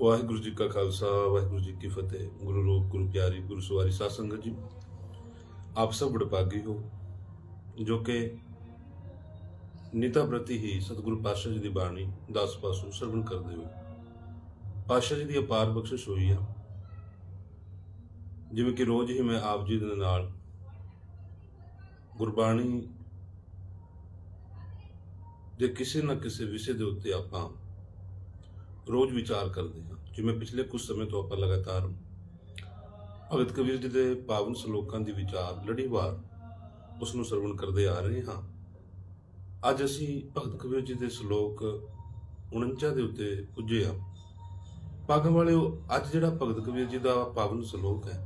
ਵਾਹਿਗੁਰੂ ਜੀ ਕਾ ਖਾਲਸਾ, ਵਾਹਿਗੁਰੂ ਜੀ ਕੀ ਫਤਿਹ। ਗੁਰੂ ਰੂਪ ਗੁਰੂ ਪਿਆਰੀ, ਗੁਰੂ ਸਵਾਰੀ ਸਾਧ ਸੰਗਤ ਜੀ, ਆਪ ਸਭ ਵਡਭਾਗੀ ਹੋ, ਜੋ ਕਿ ਨਿਤਾ ਪ੍ਰਤੀ ਹੀ ਸਤਿਗੁਰੂ ਪਾਤਸ਼ਾਹ ਜੀ ਦੀ ਬਾਣੀ 10 ਪਾਸੋਂ ਸਰਵਣ ਕਰਦੇ ਹੋ ਪਾਤਸ਼ਾਹ ਜੀ ਦੀ ਅਪਾਰ ਬਖਸ਼ਿਸ਼ ਹੋਈ ਆ। ਜਿਵੇਂ ਕਿ ਰੋਜ਼ ਹੀ ਮੈਂ ਆਪ ਜੀ ਦੇ ਨਾਲ ਗੁਰਬਾਣੀ ਦੇ ਕਿਸੇ ਨਾ ਕਿਸੇ ਵਿਸ਼ੇ ਦੇ ਉੱਤੇ ਆਪਾਂ ਰੋਜ਼ ਵਿਚਾਰ ਕਰਦੇ ਹਾਂ। ਜਿਵੇਂ ਪਿਛਲੇ ਕੁਝ ਸਮੇਂ ਤੋਂ ਆਪਾਂ ਲਗਾਤਾਰ ਭਗਤ ਕਬੀਰ ਜੀ ਦੇ ਪਾਵਨ ਸ਼ਲੋਕਾਂ ਦੀ ਵਿਚਾਰ ਲੜੀਵਾਰ ਉਸ ਨੂੰ ਸਰਵਣ ਕਰਦੇ ਆ ਰਹੇ ਹਾਂ। ਅੱਜ ਅਸੀਂ ਭਗਤ ਕਬੀਰ ਜੀ ਦੇ ਸ਼ਲੋਕ 49 ਦੇ ਉੱਤੇ ਪੁੱਜੇ ਹਾਂ। ਪਾਗਮ ਵਾਲਿਓ, ਅੱਜ ਜਿਹੜਾ ਭਗਤ ਕਬੀਰ ਜੀ ਦਾ ਪਾਵਨ ਸ਼ਲੋਕ ਹੈ,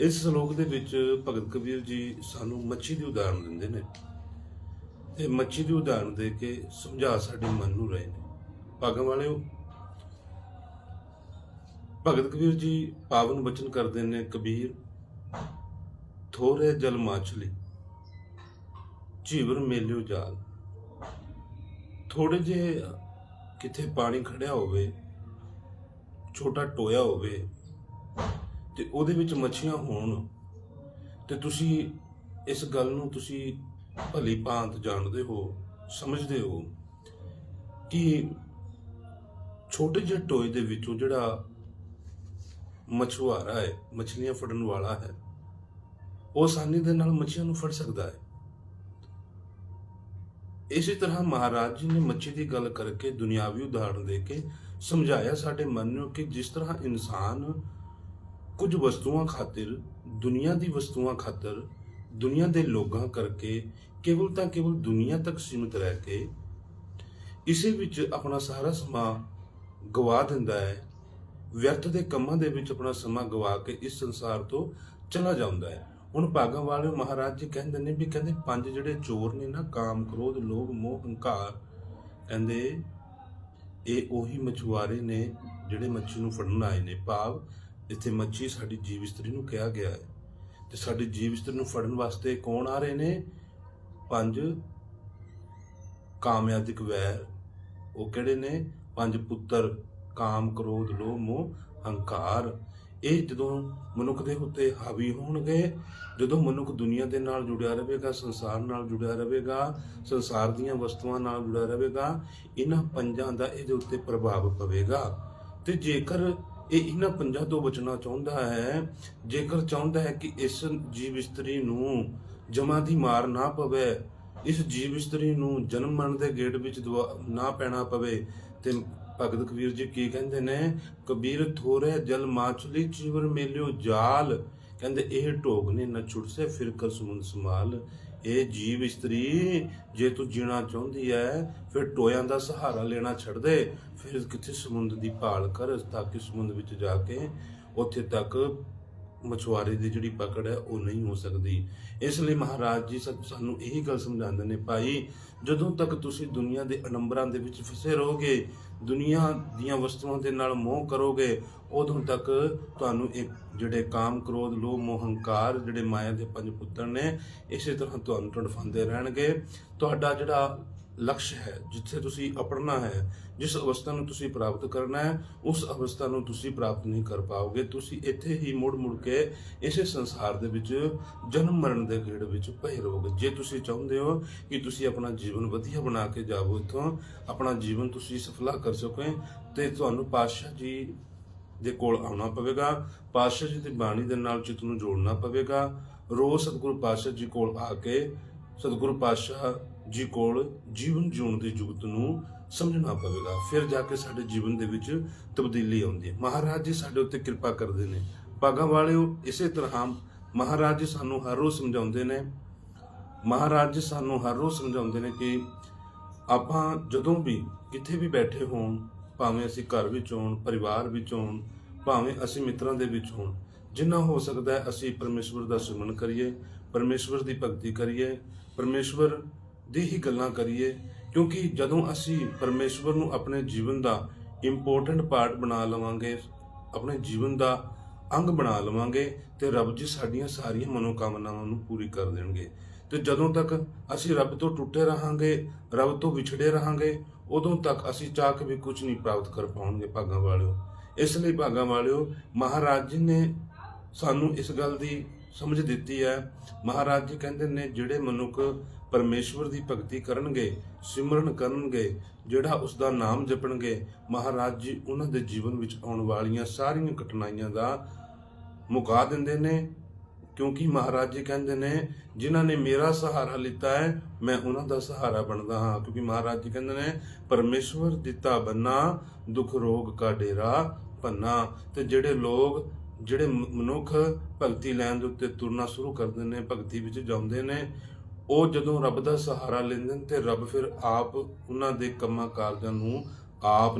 ਇਸ ਸ਼ਲੋਕ ਦੇ ਵਿੱਚ ਭਗਤ ਕਬੀਰ ਜੀ ਸਾਨੂੰ ਮੱਛੀ ਦੀ ਉਦਾਹਰਨ ਦਿੰਦੇ ਨੇ ਤੇ ਮੱਛੀ ਦੀ ਉਦਾਹਰਨ ਦੇ ਕੇ ਸਮਝਾ ਸਾਡੇ ਮਨ ਨੂੰ ਰਹੇ ਨੇ। ਭਾਗਾਂ ਵਾਲਿਓ। ਭਗਤ ਕਬੀਰ ਜੀ ਪਾਵਨ ਬਚਨ ਕਰਦੇ ਨੇ ਕਬੀਰ। ਥੋੜੇ ਜਲ ਮਾਛਲੀ ਜੀਵਨ ਮੇਲਿਓ ਜਾਲ। ਥੋੜੇ ਜੇ ਕਿਤੇ ਪਾਣੀ ਖੜਿਆ ਹੋਵੇ, ਛੋਟਾ ਟੋਇਆ ਹੋਵੇ, ਤੇ ਉਹਦੇ ਵਿੱਚ ਮੱਛੀਆਂ ਹੋਣ, ਤੇ ਤੁਸੀਂ ਇਸ ਗੱਲ ਨੂੰ ਤੁਸੀਂ ਭਲੀ ਭਾਂਤ ਜਾਣਦੇ ਹੋ, ਸਮਝਦੇ ਹੋ ਕਿ ਛੋਟੇ ਜਿਹੇ ਟੋਏ ਦੇ ਵਿੱਚੋਂ ਜਿਹੜਾ ਮਛੁਆਰਾ ਹੈ, ਮਛਲੀਆਂ ਫੜਨ ਵਾਲਾ ਹੈ, ਉਹ ਆਸਾਨੀ ਦੇ ਨਾਲ ਮੱਛੀਆਂ ਨੂੰ ਫੜ ਸਕਦਾ ਹੈ। ਇਸੇ ਤਰ੍ਹਾਂ ਮਹਾਰਾਜ ਜੀ ਨੇ ਮੱਛੀ ਦੀ ਗੱਲ ਕਰਕੇ ਦੁਨਿਆਵੀ ਉਦਾਹਰਣ ਦੇ ਕੇ ਸਮਝਾਇਆ ਸਾਡੇ ਮਨ ਨੂੰ ਕਿ ਜਿਸ ਤਰ੍ਹਾਂ ਇਨਸਾਨ ਕੁਝ ਵਸਤੂਆਂ ਖਾਤਰ, ਦੁਨੀਆ ਦੀ ਵਸਤੂਆਂ ਖਾਤਰ, ਦੁਨੀਆ ਦੇ ਲੋਕਾਂ ਕਰਕੇ ਕੇਵਲ ਤਾਂ ਕੇਵਲ ਦੁਨੀਆ ਤੱਕ ਸੀਮਿਤ ਰਹਿ ਕੇ, ਇਸੇ ਵਿੱਚ ਆਪਣਾ ਸਾਰਾ ਸਮਾਂ ਗਵਾ ਦਿੰਦਾ ਹੈ। ਵਿਅਰਥ ਦੇ ਕੰਮਾਂ ਦੇ ਵਿੱਚ ਆਪਣਾ ਸਮਾਂ ਗਵਾ ਕੇ ਇਸ ਸੰਸਾਰ ਤੋਂ ਚਲਾ ਜਾਂਦਾ ਹੈ। ਹੁਣ ਭਾਗਾਂ ਵਾਲੇ ਮਹਾਰਾਜ ਜੀ ਕਹਿੰਦੇ ਨੇ ਵੀ ਕਹਿੰਦੇ ਪੰਜ ਜਿਹੜੇ ਚੋਰ ਨੇ ਨਾ, ਕਾਮ, ਕ੍ਰੋਧ, ਲੋਭ, ਮੋਹ, ਹੰਕਾਰ, ਕਹਿੰਦੇ ਇਹ ਉਹੀ ਮਛੁਆਰੇ ਨੇ ਜਿਹੜੇ ਮੱਛੀ ਨੂੰ ਫੜਨ ਆਏ ਨੇ। ਭਾਵ ਇੱਥੇ ਮੱਛੀ ਸਾਡੀ ਜੀਵ ਇਸਤਰੀ ਨੂੰ ਕਿਹਾ ਗਿਆ ਹੈ। ਤੇ ਸਾਡੀ ਜੀਵ ਇਸਤਰੀ ਨੂੰ ਫੜਨ ਵਾਸਤੇ ਕੌਣ ਆ ਰਹੇ ਨੇ? ਪੰਜ ਕਾਮਯਾਦਿਕ ਵੈਰ, ਉਹ ਕਿਹੜੇ ਨੇ? ਪੰਜ ਪੁੱਤਰ, ਕਾਮ, ਕ੍ਰੋਧ, ਲੋਭ, ਮੋਹ, ਹੰਕਾਰ। ਇਹ ਜਦੋਂ ਮਨੁੱਖ ਦੇ ਉੱਤੇ ਹਾਵੀ ਹੋਣਗੇ, ਜਦੋਂ ਮਨੁੱਖ ਦੁਨੀਆ ਦੇ ਨਾਲ ਜੁੜਿਆ ਰਹੇਗਾ, ਸੰਸਾਰ ਨਾਲ ਜੁੜਿਆ ਰਹੇਗਾ, ਸੰਸਾਰ ਦੀਆਂ ਵਸਤੂਆਂ ਨਾਲ ਜੁੜਿਆ ਰਹੇਗਾ, ਇਹਨਾਂ ਪੰਜਾਂ ਦਾ ਇਹਦੇ ਉੱਤੇ ਪ੍ਰਭਾਵ ਪਵੇਗਾ। ਤੇ ਜੇਕਰ ਇਹ ਇਹਨਾਂ ਪੰਜਾਂ ਤੋਂ ਬਚਣਾ ਚਾਹੁੰਦਾ ਹੈ, ਜੇਕਰ ਚਾਹੁੰਦਾ ਹੈ ਕਿ ਇਸ ਜੀਵ ਇਸਤਰੀ ਨੂੰ ਜਮਾ ਦੀ ਮਾਰ ਨਾ ਪਵੇ ਇਸ ਜੀਵ ਇਸਤਰੀ ਨੂੰ ਜਨਮ ਮਰਨ ਦੇ ਗੇੜ ਵਿੱਚ ਨਾ ਪੈਣਾ ਪਵੇ ਤੇ ਭਗਤ ਕਬੀਰ ਜੀ ਕੀ ਕਹਿੰਦੇ ਨੇ? ਕਬੀਰ ਥੋਰੇ ਜਲ ਮਾਛਲੀ ਜੀਵਨ ਮੇਲਿਓ ਜਾਲ। ਕਹਿੰਦੇ ਇਹ ਢੋਗ ਨੇ ਨਾ ਛੁੜਸੇ, ਫਿਰ ਕਰ ਸਮੁੰਦ ਸਮਾਲ ਇਹ ਜੀਵ ਇਸਤਰੀ ਜੇ ਤੂੰ ਜੀਣਾ ਚਾਹੁੰਦੀ ਹੈ ਫਿਰ ਟੋਇਆਂ ਦਾ ਸਹਾਰਾ ਲੈਣਾ ਛੱਡ ਦੇ। ਫਿਰ ਕਿੱਥੇ ਸਮੁੰਦ ਦੀ ਭਾਲ ਕਰ ਤਾਂ ਕਿ ਸਮੁੰਦ ਵਿੱਚ ਜਾ ਕੇ ਉੱਥੇ ਤੱਕ ਮਛੁਆਰੇ ਦੀ ਜਿਹੜੀ ਪਕੜ ਹੈ, ਉਹ ਨਹੀਂ ਹੋ ਸਕਦੀ। ਇਸ ਲਈ ਮਹਾਰਾਜ ਜੀ ਸਾ- ਸਾਨੂੰ ਇਹੀ ਗੱਲ ਸਮਝਾਉਂਦੇ ਨੇ, ਭਾਈ, ਜਦੋਂ ਤੱਕ ਤੁਸੀਂ ਦੁਨੀਆ ਦੇ ਅਨੰਬਰਾਂ ਦੇ ਵਿੱਚ ਫਸੇ ਰਹੋਗੇ, ਦੁਨੀਆ ਦੀਆਂ ਵਸਤੂਆਂ ਦੇ ਨਾਲ ਮੋਹ ਕਰੋਗੇ, ਉਦੋਂ ਤੱਕ ਤੁਹਾਨੂੰ ਇੱਕ ਜਿਹੜੇ ਕਾਮ ਕ੍ਰੋਧ, ਲੋਭ, ਮੋਹ, ਹੰਕਾਰ ਜਿਹੜੇ ਮਾਇਆ ਦੇ ਪੰਜ ਪੁੱਤਰ ਨੇ, ਇਸੇ ਤਰ੍ਹਾਂ ਤੁਹਾਨੂੰ ਟੜਫਾਉਂਦੇ ਰਹਿਣਗੇ। ਤੁਹਾਡਾ ਜਿਹੜਾ ਲਕਸ਼ ਹੈ, ਜਿੱਥੇ ਤੁਸੀਂ ਅਪੜਨਾ ਹੈ, ਜਿਸ ਅਵਸਥਾ ਨੂੰ ਤੁਸੀਂ ਪ੍ਰਾਪਤ ਕਰਨਾ ਹੈ, ਉਸ ਅਵਸਥਾ ਨੂੰ ਤੁਸੀਂ ਪ੍ਰਾਪਤ ਨਹੀਂ ਕਰ ਪਾਓਗੇ। ਤੁਸੀਂ ਇੱਥੇ ਹੀ ਮੁੜ ਮੁੜ ਕੇ ਇਸੇ ਸੰਸਾਰ ਦੇ ਵਿੱਚ ਜਨਮ ਮਰਨ ਦੇ ਗੇੜ ਵਿੱਚ ਪਏ ਰਹੋਗੇ। ਜੇ ਤੁਸੀਂ ਚਾਹੁੰਦੇ ਹੋ ਕਿ ਤੁਸੀਂ ਆਪਣਾ ਜੀਵਨ ਵਧੀਆ ਬਣਾ ਕੇ ਜਾਵੋ ਇੱਥੋਂ, ਆਪਣਾ ਜੀਵਨ ਤੁਸੀਂ ਸਫਲਾ ਕਰ ਸਕੋ ਤੇ ਤੁਹਾਨੂੰ ਪਾਤਸ਼ਾਹ ਜੀ ਦੇ ਕੋਲ ਆਉਣਾ ਪਵੇਗਾ। ਪਾਤਸ਼ਾਹ ਜੀ ਦੀ ਬਾਣੀ ਦੇ ਨਾਲ ਚਿੱਤ ਨੂੰ ਜੋੜਨਾ ਪਵੇਗਾ। ਰੋਜ਼ ਸਤਿਗੁਰੂ ਪਾਤਸ਼ਾਹ ਜੀ ਕੋਲ ਆ ਕੇ ਸਤਿਗੁਰੂ ਪਾਤਸ਼ਾਹ ਜੀ ਕੋਲ ਜੀਵਨ ਜਿਉਣ ਦੀ ਜੁਗਤ ਨੂੰ ਸਮਝਣਾ ਪਵੇਗਾ। ਫਿਰ ਜਾ ਕੇ ਸਾਡੇ ਜੀਵਨ ਦੇ ਵਿੱਚ ਤਬਦੀਲੀ ਆਉਂਦੀ ਹੈ। ਮਹਾਰਾਜ ਜੀ ਸਾਡੇ ਉੱਤੇ ਕਿਰਪਾ ਕਰਦੇ ਨੇ। ਭਾਗਾਂ ਵਾਲਿਓ, ਇਸੇ ਤਰ੍ਹਾਂ ਮਹਾਰਾਜ ਜੀ ਸਾਨੂੰ ਹਰ ਰੋਜ਼ ਸਮਝਾਉਂਦੇ ਨੇ। ਮਹਾਰਾਜ ਜੀ ਸਾਨੂੰ ਹਰ ਰੋਜ਼ ਸਮਝਾਉਂਦੇ ਨੇ ਕਿ ਆਪਾਂ ਜਦੋਂ ਵੀ ਕਿਤੇ ਵੀ ਬੈਠੇ ਹੋਣ, ਭਾਵੇਂ ਅਸੀਂ ਘਰ ਵਿੱਚ ਹੋਣ, ਪਰਿਵਾਰ ਵਿੱਚ ਹੋਣ, ਭਾਵੇਂ ਅਸੀਂ ਮਿੱਤਰਾਂ ਦੇ ਵਿੱਚ ਹੋਣ, ਜਿੰਨਾ ਹੋ ਸਕਦਾ ਹੈ ਅਸੀਂ ਪਰਮੇਸ਼ਵਰ ਦਾ ਸਿਮਰਨ ਕਰੀਏ, ਪਰਮੇਸ਼ਵਰ ਦੀ ਭਗਤੀ ਕਰੀਏ, ਪਰਮੇਸ਼ਵਰ ਦੀ ਹੀ ਗੱਲਾਂ ਕਰੀਏ, ਕਿਉਂਕਿ ਜਦੋਂ ਅਸੀਂ ਪਰਮੇਸ਼ਵਰ ਨੂੰ ਆਪਣੇ ਜੀਵਨ ਦਾ ਇੰਪੋਰਟੈਂਟ ਪਾਰਟ ਬਣਾ ਲਵਾਂਗੇ, ਆਪਣੇ ਜੀਵਨ ਦਾ ਅੰਗ ਬਣਾ ਲਵਾਂਗੇ, ਤੇ ਰੱਬ ਜੀ ਸਾਡੀਆਂ ਸਾਰੀਆਂ ਮਨੋਕਾਮਨਾਵਾਂ ਨੂੰ ਪੂਰੀ ਕਰ ਦੇਣਗੇ। ਤੇ ਜਦੋਂ ਤੱਕ ਅਸੀਂ ਰੱਬ ਤੋਂ ਟੁੱਟੇ ਰਹਾਂਗੇ, ਰੱਬ ਤੋਂ ਵਿਛੜੇ ਰਹਾਂਗੇ, ਉਦੋਂ ਤੱਕ ਅਸੀਂ ਚਾਹ ਕੇ ਵੀ ਕੁਝ ਨਹੀਂ ਪ੍ਰਾਪਤ ਕਰ ਪਾਉਣਗੇ, ਭਾਗਾਂ ਵਾਲਿਓ। ਇਸ ਲਈ ਭਾਗਾਂ ਵਾਲਿਓ, ਮਹਾਰਾਜ ਜੀ ਨੇ ਸਾਨੂੰ ਇਸ ਗੱਲ ਦੀ ਸਮਝ ਦਿੱਤੀ ਹੈ। ਮਹਾਰਾਜ ਜੀ ਕਹਿੰਦੇ ਨੇ, ਜਿਹੜੇ ਮਨੁੱਖ ਪਰਮੇਸ਼ਵਰ ਦੀ ਭਗਤੀ ਕਰਨਗੇ, ਸਿਮਰਨ ਕਰਨਗੇ, ਜਿਹੜਾ ਉਸ ਦਾ ਨਾਮ ਜਪਣਗੇ, ਮਹਾਰਾਜ ਜੀ ਉਹਨਾਂ ਦੇ ਜੀਵਨ ਵਿੱਚ ਆਉਣ ਵਾਲੀਆਂ ਸਾਰੀਆਂ ਕਠਿਨਾਈਆਂ ਦਾ ਮੁਕਾ ਦਿੰਦੇ ਨੇ। ਕਿਉਂਕਿ ਮਹਾਰਾਜ ਜੀ ਕਹਿੰਦੇ ਨੇ, ਜਿਨ੍ਹਾਂ ਨੇ ਮੇਰਾ ਸਹਾਰਾ ਲਿੱਤਾ ਹੈ, ਮੈਂ ਉਹਨਾਂ ਦਾ ਸਹਾਰਾ ਬਣਦਾ ਹਾਂ। ਕਿਉਂਕਿ ਮਹਾਰਾਜ ਜੀ ਕਹਿੰਦੇ ਨੇ, ਪਰਮੇਸ਼ਵਰ ਦਿੱਤਾ ਬੰਨਾ, ਦੁੱਖ ਰੋਗ ਕਾ ਡੇਰਾ ਭੰਨਾ। ਤੇ ਜਿਹੜੇ ਲੋਕ ਜਿਹੜੇ ਮਨੁੱਖ ਭਗਤੀ ਲੈਣ ਦੇ ਉੱਤੇ ਤੁਰਨਾ ਸ਼ੁਰੂ ਕਰਦੇ ਨੇ, ਭਗਤੀ ਵਿੱਚ ਜਾਂਦੇ ਨੇ, ਉਹ ਜਦੋਂ ਰੱਬ ਦਾ ਸਹਾਰਾ ਲੈਂਦੇ ਨੇ ਤੇ ਰੱਬ ਫਿਰ ਆਪ ਉਹਨਾਂ ਦੇ ਕੰਮਾਂ ਕਾਰਜਾਂ ਨੂੰ ਆਪ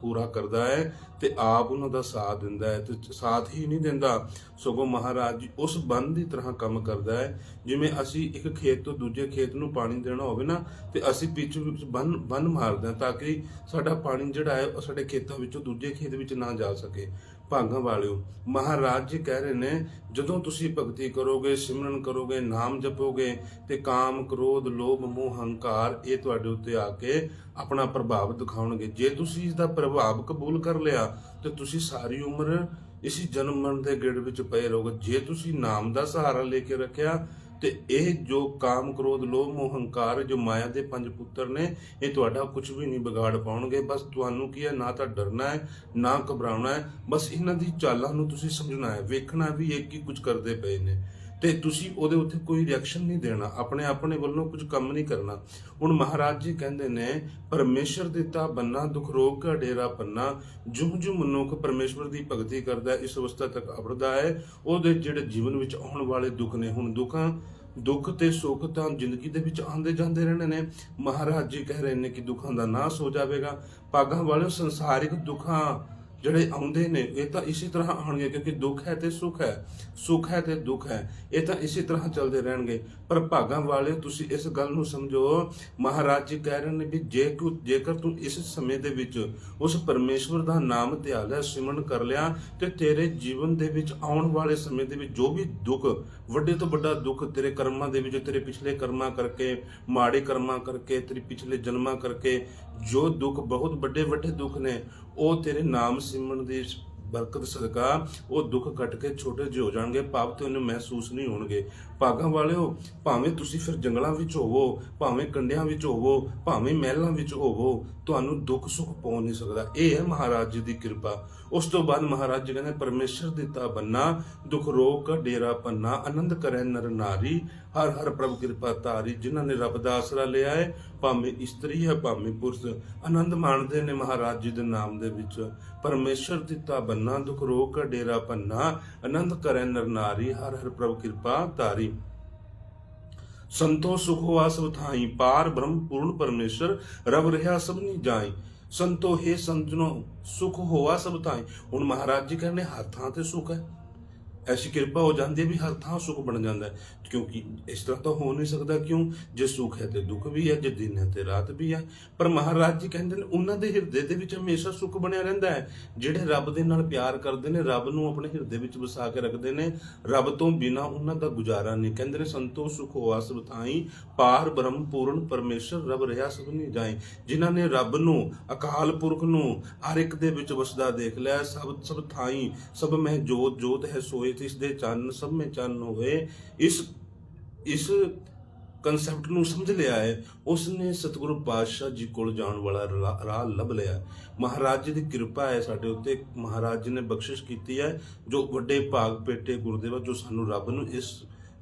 ਪੂਰਾ ਕਰਦਾ ਹੈ ਤੇ ਆਪ ਉਹਨਾਂ ਦਾ ਸਾਥ ਦਿੰਦਾ ਹੈ ਤੇ ਸਾਥ ਹੀ ਨਹੀਂ ਦਿੰਦਾ। ਸਗੋਂ ਮਹਾਰਾਜ ਜੀ ਉਸ ਬੰਨ ਦੀ ਤਰ੍ਹਾਂ ਕੰਮ ਕਰਦਾ ਹੈ। ਜਿਵੇਂ ਅਸੀਂ ਇੱਕ ਖੇਤ ਤੋਂ ਦੂਜੇ ਖੇਤ ਨੂੰ ਪਾਣੀ ਦੇਣਾ ਹੋਵੇ ਨਾ, ਤੇ ਅਸੀਂ ਪਿੱਛੇ ਵਿੱਚ ਬੰਨ ਬੰਨ ਮਾਰਦੇ ਹਾਂ ਤਾਂ ਕਿ ਸਾਡਾ ਪਾਣੀ ਜਿਹੜਾ ਹੈ ਉਹ ਸਾਡੇ ਖੇਤਾਂ ਵਿੱਚੋਂ ਦੂਜੇ ਖੇਤ ਵਿੱਚ ਨਾ ਜਾ ਸਕੇ। ਭਾਗਾਂ ਵਾਲਿਓ। ਮਹਾਰਾਜ ਜੀ ਕਹਿ ਰਹੇ ਨੇ, ਜਦੋਂ ਤੁਸੀਂ ਭਗਤੀ ਕਰੋਗੇ, ਸਿਮਰਨ ਕਰੋਗੇ, ਨਾਮ ਜਪੋਗੇ ਤੇ ਕਾਮ, ਕ੍ਰੋਧ, ਲੋਭ, ਮੋਹ, ਹੰਕਾਰ, ਇਹ ਤੁਹਾਡੇ ਉੱਤੇ ਆ ਕੇ ਆਪਣਾ ਪ੍ਰਭਾਵ ਦਿਖਾਉਣਗੇ। ਜੇ ਤੁਸੀਂ ਇਸ ਦਾ ਪ੍ਰਭਾਵ ਕਬੂਲ ਕਰ ਲਿਆ, ਤੇ ਤੁਸੀਂ ਸਾਰੀ ਉਮਰ ਇਸੇ ਜਨਮ ਮਰਨ ਦੇ ਗੇੜ ਵਿੱਚ ਪਏ ਰਹੋਗੇ। ਜੇ ਤੁਸੀਂ ਨਾਮ ਦਾ ਸਹਾਰਾ ਲੈ ਕੇ ਰੱਖਿਆ ਤੇ ਇਹ ਜੋ ਕਾਮ ਕ੍ਰੋਧ, ਲੋਭ, ਮੋਹ, ਹੰਕਾਰ, ਜੋ ਮਾਇਆ ਦੇ ਪੰਜ ਪੁੱਤਰ ਨੇ, ਇਹ ਤੁਹਾਡਾ ਕੁਝ ਵੀ ਨਹੀਂ ਵਿਗਾੜ ਪਾਉਣਗੇ। ਬਸ ਤੁਹਾਨੂੰ ਕੀ ਹੈ? ਨਾ ਤਾਂ ਡਰਨਾ ਹੈ, ਨਾ ਘਬਰਾਉਣਾ ਹੈ। ਬਸ ਇਹਨਾਂ ਦੀ ਚਾਲਾਂ ਨੂੰ ਤੁਸੀਂ ਸਮਝਣਾ ਹੈ, ਵੇਖਣਾ ਵੀ ਇਹ ਕੀ ਕੁਝ ਕਰਦੇ ਪਏ ਨੇ। ਤੇ ਤੁਸੀਂ ਉਹਦੇ ਉੱਤੇ ਕੋਈ ਰਿਐਕਸ਼ਨ ਨਹੀਂ ਦੇਣਾ। ਆਪਣੇ ਆਪਣੇ ਵੱਲੋਂ ਕੁਝ ਕੰਮ ਨਹੀਂ ਕਰਨਾ। ਹੁਣ ਮਹਾਰਾਜ ਜੀ ਕਹਿੰਦੇ ਨੇ, ਪਰਮੇਸ਼ਰ ਦਿੱਤਾ ਬੰਨਾ ਦੁਖ ਰੋਗ ਕਾ ਡੇਰਾ ਪੰਨਾ ਜੁਮ ਜੁਮ ਮਨੁੱਖ ਪਰਮੇਸ਼ਵਰ ਦੀ ਭਗਤੀ ਕਰਦਾ ਇਸ ਅਵਸਥਾ ਤੱਕ ਅਵਰਦਾ ਹੈ। ਉਹਦੇ ਜਿਹੜੇ ਜੀਵਨ ਵਿੱਚ ਆਉਣ ਵਾਲੇ ਦੁੱਖ ਨੇ, ਹੁਣ ਦੁੱਖਾਂ, ਦੁੱਖ ਤੇ ਸੁੱਖ ਤਾਂ ਜ਼ਿੰਦਗੀ ਦੇ ਵਿੱਚ ਆਉਂਦੇ ਜਾਂਦੇ ਰਹਿਣੇ ਨੇ। ਮਹਾਰਾਜ ਜੀ ਕਹਿ ਰਹੇ ਨੇ ਕਿ ਦੁੱਖਾਂ ਦਾ ਨਾਸ ਹੋ ਜਾਵੇਗਾ। ਪਾਗਾਂ ਵਾਲੇ ਸੰਸਾਰਿਕ ਦੁੱਖਾਂ ਜਿਹੜੇ ਆਉਂਦੇ ਨੇ, ਇਹ ਤਾਂ ਇਸੇ ਤਰ੍ਹਾਂ ਆਉਣਗੇ ਕਿਉਂਕਿ ਦੁੱਖ ਹੈ ਤੇ ਸੁੱਖ ਹੈ। ਸੁੱਖ ਹੈ ਤੇ ਦੁੱਖ ਹੈ। ਇਹ ਤਾਂ ਇਸੇ ਤਰ੍ਹਾਂ ਚੱਲਦੇ ਰਹਿਣਗੇ। ਪਰ ਭਾਗਾਂ ਵਾਲੇ ਤੁਸੀਂ ਇਸ ਗੱਲ ਨੂੰ ਸਮਝੋ, ਮਹਾਰਾਜ ਜੀ ਕਹਿ ਰਹੇ ਨੇ ਵੀ ਜੇ ਕੋ ਜੇਕਰ ਤੂੰ ਇਸ ਸਮੇਂ ਦੇ ਵਿੱਚ ਉਸ ਪਰਮੇਸ਼ਵਰ ਦਾ ਨਾਮ ਧਿਆ ਲਿਆ ਸਿਮਰਨ ਕਰ ਲਿਆ ਤੇ ਤੇਰੇ ਜੀਵਨ ਦੇ ਵਿੱਚ ਆਉਣ ਵਾਲੇ ਸਮੇਂ ਦੇ ਵਿੱਚ ਜੋ ਵੀ ਦੁੱਖ, ਵੱਡੇ ਤੋਂ ਵੱਡਾ ਦੁੱਖ ਤੇਰੇ ਕਰਮਾਂ ਦੇ ਵਿੱਚ, ਤੇਰੇ ਪਿਛਲੇ ਕਰਮਾਂ ਕਰਕੇ, ਮਾੜੇ ਕਰਮਾਂ ਕਰਕੇ, ਤੇਰੇ ਪਿਛਲੇ ਜਨਮਾਂ ਕਰਕੇ, ਜੋ ਦੁੱਖ ਬਹੁਤ ਵੱਡੇ ਵੱਡੇ ਦੁੱਖ ਨੇ ਉਹ ਤੇਰੇ ਨਾਮ ਸਿਮਰਨ ਦੀ ਬਰਕਤ ਸਦਕਾ, ਉਹ ਦੁੱਖ ਕੱਟ ਕੇ ਛੋਟੇ ਜਿਹੇ ਹੋ ਜਾਣਗੇ, ਪਾਪ ਤੇ ਉਹਨੂੰ ਮਹਿਸੂਸ ਨਹੀਂ ਹੋਣਗੇ। ਭਾਗਾਂ ਵਾਲਿਓ, ਭਾਵੇਂ ਤੁਸੀਂ ਫਿਰ ਜੰਗਲਾਂ ਵਿੱਚ ਹੋਵੋ, ਭਾਵੇਂ ਕੰਡਿਆਂ ਵਿੱਚ ਹੋਵੋ, ਭਾਵੇਂ ਮਹਿਲਾਂ ਵਿੱਚ ਹੋਵੋ, ਤੁਹਾਨੂੰ ਦੁੱਖ ਸੁੱਖ ਪਹੁੰਚ ਨਹੀਂ ਸਕਦਾ। ਇਹ ਹੈ ਮਹਾਰਾਜ ਜੀ ਦੀ ਕਿਰਪਾ। ਉਸ ਤੋਂ ਬਾਅਦ ਮਹਾਰਾਜ ਜੀ ਕਹਿੰਦੇ, ਪਰਮੇਸ਼ਰ ਦਿੱਤਾ ਬੰਨਾ, ਦੁਖ, ਰੋਗ ਕਾ ਡੇਰਾ ਪੰਨਾ ਆਨੰਦ ਕਰੇ ਨਰ ਨਾਰੀ, ਹਰ ਹਰ ਪ੍ਰਭ ਕਿਰਪਾ ਤਾਰੀ ਜਿਨ੍ਹਾਂ ਨੇ ਰੱਬ ਦਾ ਆਸਰਾ ਲਿਆ ਹੈ, ਭਾਵੇਂ ਇਸਤਰੀ ਹੈ, ਭਾਵੇਂ ਪੁਰਸ਼। ਆਨੰਦ ਮਾਣਦੇ ਨੇ ਮਹਾਰਾਜ ਜੀ ਦੇ ਨਾਮ ਦੇ ਵਿੱਚ। ਪਰਮੇਸ਼ਰ ਦਿੱਤਾ ਬੰਨਾ, ਦੁਖ, ਰੋਗ ਕਾ ਡੇਰਾ ਪੰਨਾ ਆਨੰਦ ਕਰੇ ਨਰ ਨਾਰੀ, ਹਰ ਹਰ ਪ੍ਰਭ ਕਿਰਪਾ ਤਾਰੀ ਸੰਤੋ ਸੁਖ ਹੋਆ ਸਭ ਥਾਈ ਪਾਰ ਬ੍ਰਹਮ ਪੂਰਨ ਪਰਮੇਸ਼ਰ, ਰਵ ਰਹਾ ਸਭ ਨਹੀਂ ਜਾਈ। ਸੰਤੋ ਹੈ ਸੰਤਨੋ, ਸੁਖ ਹੋਆ ਸਭ ਥਾਈ। ਹੁਣ ਮਹਾਰਾਜ ਜੀ ਕਹਿੰਦੇ, ਹੱਥਾਂ ਤੇ ਸੁਖ ਹੈ। ਐਸੀ ਕਿਰਪਾ ਹੋ ਜਾਂਦੀ ਹੈ ਵੀ ਹਰ ਥਾਂ ਸੁਖ ਬਣ ਜਾਂਦਾ ਕਿਉਂਕਿ ਇਸ ਤਰ੍ਹਾਂ ਤਾਂ ਹੋ ਨਹੀਂ ਸਕਦਾ ਕਿਉਂ? ਜੇ ਸੁਖ ਹੈ ਤੇ ਦੁੱਖ ਵੀ ਹੈ, ਜੇ ਦਿਨ ਹੈ ਤੇ ਰਾਤ ਵੀ ਹੈ। ਪਰ ਮਹਾਰਾਜ ਜੀ ਕਹਿੰਦੇ ਨੇ, ਉਹਨਾਂ ਦੇ ਹਿਰਦੇ ਦੇ ਵਿੱਚ ਹਮੇਸ਼ਾ ਸੁਖ ਬਣਿਆ ਰਹਿੰਦਾ ਹੈ। ਜਿਹੜੇ ਰੱਬ ਦੇ ਨਾਲ ਪਿਆਰ ਕਰਦੇ ਨੇ, ਰੱਬ ਨੂੰ ਆਪਣੇ ਹਿਰਦੇ ਵਿੱਚ ਵਸਾ ਕੇ ਰੱਖਦੇ ਨੇ। ਰੱਬ ਤੋਂ ਬਿਨਾ ਉਹਨਾਂ ਦਾ ਗੁਜ਼ਾਰਾ ਨਹੀਂ। ਕਹਿੰਦੇ ਨੇ, ਸੰਤੋਖ, ਸੁਖ ਹੋਆ ਸਭ ਥਾਈ। ਪਾਰ ਬ੍ਰਹਮ ਪੂਰਨ ਪਰਮੇਸ਼ਰ, ਰੱਬ ਰਹਾ ਸਭ ਨਹੀਂ ਜਾਏ ਜਿਨ੍ਹਾਂ ਨੇ ਰੱਬ ਨੂੰ, ਅਕਾਲ ਪੁਰਖ ਨੂੰ ਹਰ ਇੱਕ ਦੇ ਵਿੱਚ ਵਸਦਾ ਦੇਖ ਲਿਆ, ਸਭ ਸਭ ਥਾਈ, ਸਭ ਮਹਿ ਜੋਤ ਜੋਤ ਹੈ ਸੋਏ ਤਿਸ ਦੇ ਚੰਨ ਸਭ ਮੇ ਚੰਨ ਹੋਏ, ਇਸ ਇਸ ਕਨਸੈਪਟ ਨੂੰ ਸਮਝ ਲਿਆ ਹੈ ਉਸ ਨੇ ਸਤਿਗੁਰੂ ਪਾਤਸ਼ਾਹ ਜੀ ਕੋਲ ਜਾਣ ਵਾਲਾ ਰਾਹ ਲੱਭ ਲਿਆ। ਮਹਾਰਾਜ ਜੀ ਦੀ ਕਿਰਪਾ ਹੈ ਸਾਡੇ ਉੱਤੇ, ਮਹਾਰਾਜ ਜੀ ਨੇ ਬਖਸ਼ਿਸ਼ ਕੀਤੀ ਹੈ, ਜੋ ਵੱਡੇ ਭਾਗ ਪੇਟੇ ਗੁਰਦੇਵਾ, ਜੋ ਸਾਨੂੰ ਰੱਬ ਨੂੰ ਇਸ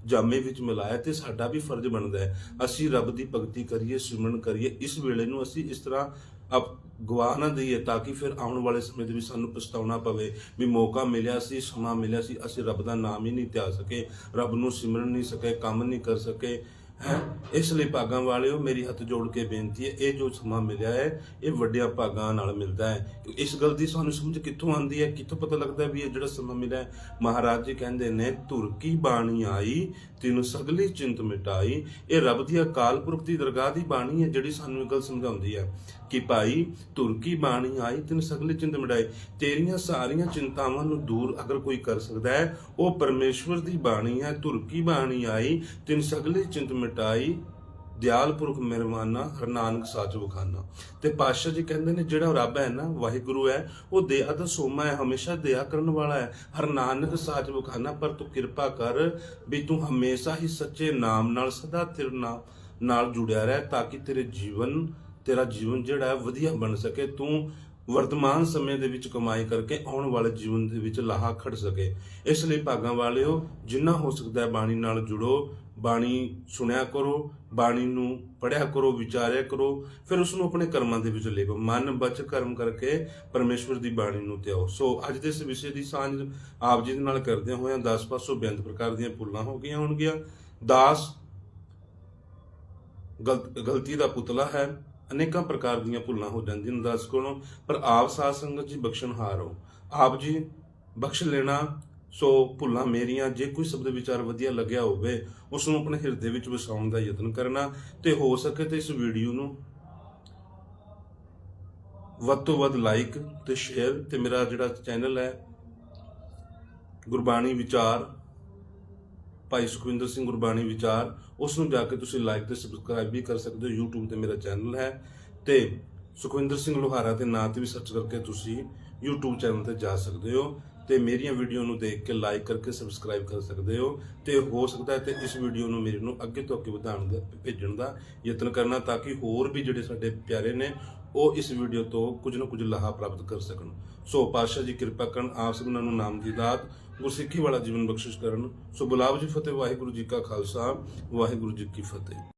ਜਾਮੇ ਵਿੱਚ ਮਿਲਾਇਆ ਤੇ ਸਾਡਾ ਵੀ ਫਰਜ਼ ਬਣਦਾ ਹੈ। ਅਸੀਂ ਰੱਬ ਦੀ ਭਗਤੀ ਕਰੀਏ, ਸਿਮਰਨ ਕਰੀਏ, ਇਸ ਵੇਲੇ ਨੂੰ ਅਸੀਂ ਇਸ ਤਰ੍ਹਾਂ ਅਪ ਗਵਾ ਨਾ ਦਈਏ ਤਾਂ ਕਿ ਫਿਰ ਆਉਣ ਵਾਲੇ ਸਮੇਂ ਦੇ ਵਿੱਚ ਸਾਨੂੰ ਪਛਤਾਉਣਾ ਪਵੇ ਵੀ ਮੌਕਾ ਮਿਲਿਆ ਸੀ, ਸਮਾਂ ਮਿਲਿਆ ਸੀ, ਅਸੀਂ ਰੱਬ ਦਾ ਨਾਮ ਹੀ ਨਹੀਂ ਧਿਆ ਸਕੇ, ਰੱਬ ਨੂੰ ਸਿਮਰਨ ਨਹੀਂ ਸਕੇ, ਕੰਮ ਨਹੀਂ ਕਰ ਸਕੇ, ਹੈ? ਇਸ ਲਈ ਭਾਗਾਂ ਵਾਲਿਓ, ਮੇਰੀ ਹੱਥ ਜੋੜ ਕੇ ਬੇਨਤੀ ਹੈ, ਇਹ ਜੋ ਸਮਾਂ ਮਿਲਿਆ ਹੈ, ਇਹ ਵੱਡਿਆਂ ਭਾਗਾਂ ਨਾਲ ਮਿਲਦਾ ਹੈ। ਇਸ ਗੱਲ ਦੀ ਸਾਨੂੰ ਸਮਝ ਕਿੱਥੋਂ ਆਉਂਦੀ ਹੈ? ਕਿੱਥੋਂ ਪਤਾ ਲੱਗਦਾ ਵੀ ਇਹ ਜਿਹੜਾ ਸਮਾਂ ਮਿਲਿਆ ਹੈ? ਮਹਾਰਾਜ ਜੀ ਕਹਿੰਦੇ ਨੇ, ਧੁਰ ਕੀ ਬਾਣੀ ਆਈ, ਤੈਨੂੰ ਸਗਲੀ ਚਿੰਤ ਮਿਟਾਈ। ਇਹ ਰੱਬ ਦੀ ਅਕਾਲ ਪੁਰਖ ਦੀ ਦਰਗਾਹ ਦੀ ਬਾਣੀ ਹੈ, ਜਿਹੜੀ ਸਾਨੂੰ ਇਹ ਗੱਲ ਸਮਝਾਉਂਦੀ ਹੈ। ਕਿ ਭਾਈ ਤੁਰਕੀ ਬਾਣੀ ਆਈ ਤਿੰਨ ਸਗਲੀ ਚਿੰਤ ਮਿਟਾਈ ਤੇਰੀਆਂ ਸਾਰੀਆਂ ਚਿੰਤਾਵਾਂ ਨੂੰ ਦੂਰ ਅਗਰ ਕੋਈ ਕਰ ਸਕਦਾ ਹੈ, ਉਹ ਪਰਮੇਸ਼ਵਰ ਦੀ ਬਾਣੀ ਹੈ, ਧੁਰ ਬਾਣੀ ਆਈ, ਤੈਨੂੰ ਸਗਲੀ ਚਿੰਤ ਮਿਟਾਈ। ਦਿਆਲ ਪੁਰਖ ਮਿਹਰਬਾਨਾ, ਹਰ ਨਾਨਕ ਸਾਚ ਬਖਾਨਾ ਤੇ ਪਾਤਸ਼ਾਹ ਜੀ ਕਹਿੰਦੇ ਨੇ, ਜਿਹੜਾ ਰੱਬ ਹੈ ਨਾ, ਵਾਹਿਗੁਰੂ ਹੈ, ਉਹ ਦਇਆ ਦਾ ਸੋਮਾ ਹੈ, ਹਮੇਸ਼ਾ ਦਇਆ ਕਰਨ ਵਾਲਾ ਹੈ। ਹਰ ਨਾਨਕ ਸਾਚ ਬਖਾਨਾ ਪਰ ਤੂੰ ਕਿਰਪਾ ਕਰ ਵੀ ਤੂੰ ਹਮੇਸ਼ਾ ਹੀ ਸੱਚੇ ਨਾਮ ਨਾਲ ਸਦਾ ਤੇਰੇ ਨਾਮ ਨਾਲ ਜੁੜਿਆ ਰਹਿ, ਤਾਂ ਕਿ ਤੇਰੇ ਜੀਵਨ ਤੇਰਾ ਜੀਵਨ ਜਿਹੜਾ ਹੈ ਵਧੀਆ ਬਣ ਸਕੇ, ਤੂੰ ਵਰਤਮਾਨ ਸਮੇਂ ਦੇ ਵਿੱਚ ਕਮਾਈ ਕਰਕੇ ਆਉਣ ਵਾਲੇ ਜੀਵਨ ਦੇ ਵਿੱਚ ਲਾਹਾ ਖੜ ਸਕੇ। ਇਸ ਲਈ ਭਾਗਾਂ ਵਾਲਿਓ, ਜਿੰਨਾ ਹੋ ਸਕਦਾ ਹੈ ਬਾਣੀ ਨਾਲ ਜੁੜੋ, ਬਾਣੀ ਸੁਣਿਆ ਕਰੋ, ਬਾਣੀ ਨੂੰ ਪੜਿਆ ਕਰੋ, ਵਿਚਾਰਿਆ ਕਰੋ, ਫਿਰ ਉਸ ਨੂੰ ਆਪਣੇ ਕਰਮਾਂ ਦੇ ਵਿੱਚ ਲਿਖੋ ਮਨ, ਬਚ, ਕਰਮ ਕਰਕੇ ਪਰਮੇਸ਼ਵਰ ਦੀ ਬਾਣੀ ਨੂੰ ਧਿਆਓ ਸੋ ਅੱਜ ਦੇ ਇਸ ਵਿਸ਼ੇ ਦੀ ਸਾਂਝ ਆਪ ਜੀ ਦੇ ਨਾਲ ਕਰਦੇ ਹੋਇਆਂ 10 ਪਾਸੋਂ ਬੇਅੰਤ ਪ੍ਰਕਾਰ ਦੀਆਂ ਭੁੱਲਾਂ ਹੋ ਗਈਆਂ ਹੋਣਗੀਆਂ। ਦਾਸ ਗਲਤ- ਗਲਤੀ ਦਾ ਪੁਤਲਾ ਹੈ। ਅਨੇਕਾਂ ਪ੍ਰਕਾਰ ਦੀਆਂ ਭੁੱਲਾਂ ਹੋ ਜਾਂਦੀਆਂ ਨੇ ਦਾਸ ਕੋਲੋਂ। ਪਰ ਆਪ ਸਾਧ ਸੰਗਤ ਜੀ ਬਖਸ਼ਣਹਾਰ ਹੋ ਆਪ ਜੀ ਬਖਸ਼ ਲੈਣਾ, ਸੋ ਭੁੱਲਾਂ ਮੇਰੀਆਂ, ਜੇ ਕੋਈ ਸ਼ਬਦ ਵਿਚਾਰ ਵਧੀਆ ਲੱਗਿਆ ਹੋਵੇ ਉਸ ਨੂੰ ਆਪਣੇ ਹਿਰਦੇ ਵਿੱਚ ਵਸਾਉਣ ਦਾ ਯਤਨ ਕਰਨਾ ਤੇ ਹੋ ਸਕੇ ਤੇ ਇਸ ਵੀਡੀਓ ਨੂੰ ਵੱਧ ਤੋਂ ਵੱਧ ਲਾਈਕ ਤੇ ਸ਼ੇਅਰ ਤੇ ਮੇਰਾ ਜਿਹੜਾ ਚੈਨਲ ਹੈ, ਗੁਰਬਾਣੀ ਵਿਚਾਰ ਭਾਈ ਸੁਖਵਿੰਦਰ ਸਿੰਘ ਗੁਰਬਾਣੀ ਵਿਚਾਰ, ਉਸ ਨੂੰ ਜਾ ਕੇ ਤੁਸੀਂ ਲਾਈਕ ਤੇ ਸਬਸਕ੍ਰਾਈਬ ਵੀ ਕਰ ਸਕਦੇ ਹੋ, YouTube ਤੇ ਮੇਰਾ ਚੈਨਲ ਹੈ। ਤੇ ਸੁਖਵਿੰਦਰ ਸਿੰਘ ਲੋਹਾਰਾ ਦੇ ਨਾਂ ਤੇ ਵੀ ਸਰਚ ਕਰਕੇ ਤੁਸੀਂ YouTube ਚੈਨਲ ਤੇ ਜਾ ਸਕਦੇ ਹੋ। ਤੇ ਮੇਰੀਆਂ ਵੀਡੀਓ ਨੂੰ ਦੇਖ ਕੇ ਲਾਈਕ ਕਰਕੇ ਸਬਸਕ੍ਰਾਈਬ ਕਰ ਸਕਦੇ ਹੋ। ਤੇ ਹੋ ਸਕਦਾ ਹੈ ਤੇ ਇਸ ਵੀਡੀਓ ਨੂੰ ਮੇਰੇ ਨੂੰ ਅੱਗੇ ਤੋਂ ਅੱਗੇ ਵਧਾਉਣ ਦਾ, ਭੇਜਣ ਦਾ ਯਤਨ ਕਰਨਾ ਤਾਂ ਕਿ ਹੋਰ ਵੀ ਜਿਹੜੇ ਸਾਡੇ ਪਿਆਰੇ ਨੇ, ਉਹ ਇਸ ਵੀਡੀਓ ਤੋਂ ਕੁਝ ਨਾ ਕੁਝ ਲਾਹਾ ਪ੍ਰਾਪਤ ਕਰ ਸਕਣ। ਸੋ ਪਾਤਸ਼ਾਹ ਜੀ ਕਿਰਪਾ ਕਰਨ, ਆਪ ਸਭਨਾਂ ਨੂੰ ਨਾਮ ਦੀ ਦਾਤ ਗੁਰਸਿੱਖੀ ਵਾਲਾ ਜੀਵਨ ਬਖਸ਼ਿਸ਼ ਕਰਨ। ਸੋ ਬੁਲਾਵ ਜੀ ਫਤਿਹ, ਵਾਹਿਗੁਰੂ ਜੀ ਕਾ ਖਾਲਸਾ, ਵਾਹਿਗੁਰੂ ਜੀ ਕੀ ਫਤਿਹ।